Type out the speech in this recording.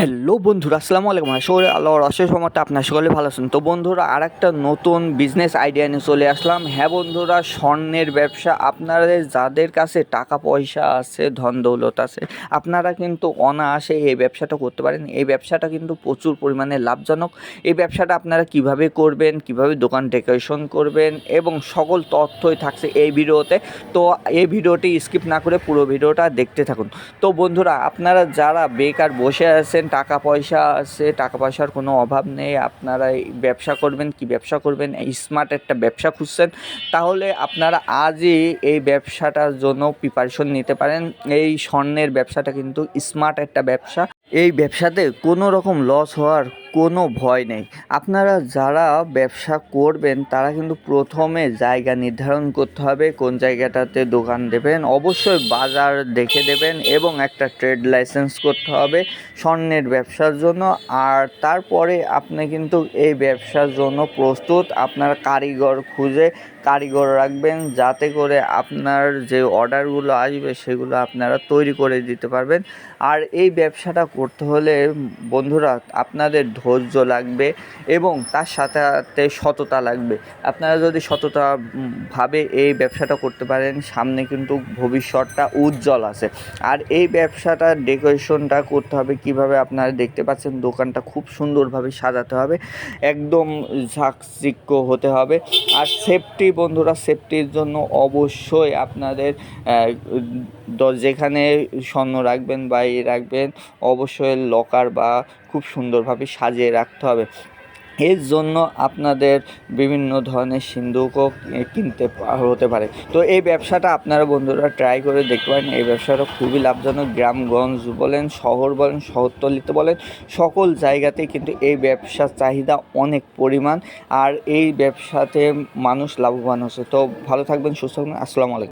Hello বন্ধুরা, আসসালামু আলাইকুম। করি আল্লাহর অশেষ মতো আপনার সকলে ভালো আছেন। তো বন্ধুরা আর একটা নতুন বিজনেস আইডিয়া নিয়ে চলে আসলাম। হ্যাঁ বন্ধুরা, স্বর্ণের ব্যবসা, আপনাদের, যাদের কাছে টাকা পয়সা আছে, ধন দৌলত আছে, আপনারা কিন্তু অনায়াসে এই ব্যবসাটা করতে পারেন। এই ব্যবসাটা কিন্তু প্রচুর পরিমাণে লাভজনক। এই ব্যবসাটা আপনারা কীভাবে করবেন, কীভাবে দোকান ডেকোরেশন করবেন এবং সকল তথ্যই থাকছে এই ভিডিওতে। তো এই ভিডিওটি স্কিপ না করে পুরো ভিডিওটা দেখতে থাকুন। তো বন্ধুরা, আপনারা যারা বেকার বসে আছেন টাকা পয়সা আছে টাকা পয়সার কোনো অভাব নেই, আপনারা ব্যবসা করবেন, কি ব্যবসা করবেন স্মার্ট একটা ব্যবসা খুঁজছেন, তাহলে আপনারা আজই এই ব্যবসাটার জন্য প্রিপারেশন নিতে পারেন। এই স্বর্ণের ব্যবসাটা কিন্তু স্মার্ট একটা ব্যবসা। এই ব্যবসাতে কোনো রকম লস হওয়ার কোনো ভয় নেই। আপনারা যারা ব্যবসা করবেন, তারা কিন্তু প্রথমে জায়গা নির্ধারণ করতে হবে, কোন জায়গাটাতে দোকান দেবেন। অবশ্যই বাজার দেখে দেবেন এবং একটা ট্রেড লাইসেন্স করতে হবে স্বর্ণের ব্যবসার জন্য। আর তারপরে আপনি কিন্তু এই ব্যবসার জন্য প্রস্তুত, আপনার কারিগর খুঁজে কারিগর রাখবেন, যাতে করে আপনার যে অর্ডারগুলো আসবে, সেগুলো আপনারা তৈরি করে দিতে পারবেন। আর এই ব্যবসাটা করতে হলে, বন্ধুরা, আপনাদের ধৈর্য লাগবে এবং তার সাথে সাথে সততা লাগবে। আপনারা যদি সততা উম, ভাবে এই ব্যবসাটা করতে পারেন সামনে কিন্তু ভবিষ্যৎটা উজ্জ্বল আছে। আর এই ব্যবসাটা ডেকোরেশনটা করতে হবে কীভাবে আপনারা দেখতে পাচ্ছেন দোকানটা খুব সুন্দরভাবে সাজাতে হবে। একদম ঝাকচিক্য হতে হবে। আর সেফটি বন্ধুরা সেফটির জন্য অবশ্যই আপনাদের যেখানে স্বর্ণ রাখবেন বা এই রাখবেন অবশ্যই লকার বা খুব সুন্দরভাবে সাজিয়ে রাখতে হবে। এর জন্য আপনাদের বিভিন্ন ধরনের সিন্ধুকও কিনতে হতে পারে। তো এই ব্যবসাটা আপনারা বন্ধুরা ট্রাই করে দেখতে পারেন। এই ব্যবসাটা খুবই লাভজনক। গ্রামগঞ্জ বলেন, শহর বলেন, শহরতলিতে বলেন, সকল জায়গাতেই কিন্তু এই ব্যবসার চাহিদা অনেক পরিমাণ। আর এই ব্যবসাতে মানুষ লাভবান হচ্ছে। তো ভালো থাকবেন, সুস্থ থাকবেন। আসসালামু আলাইকুম।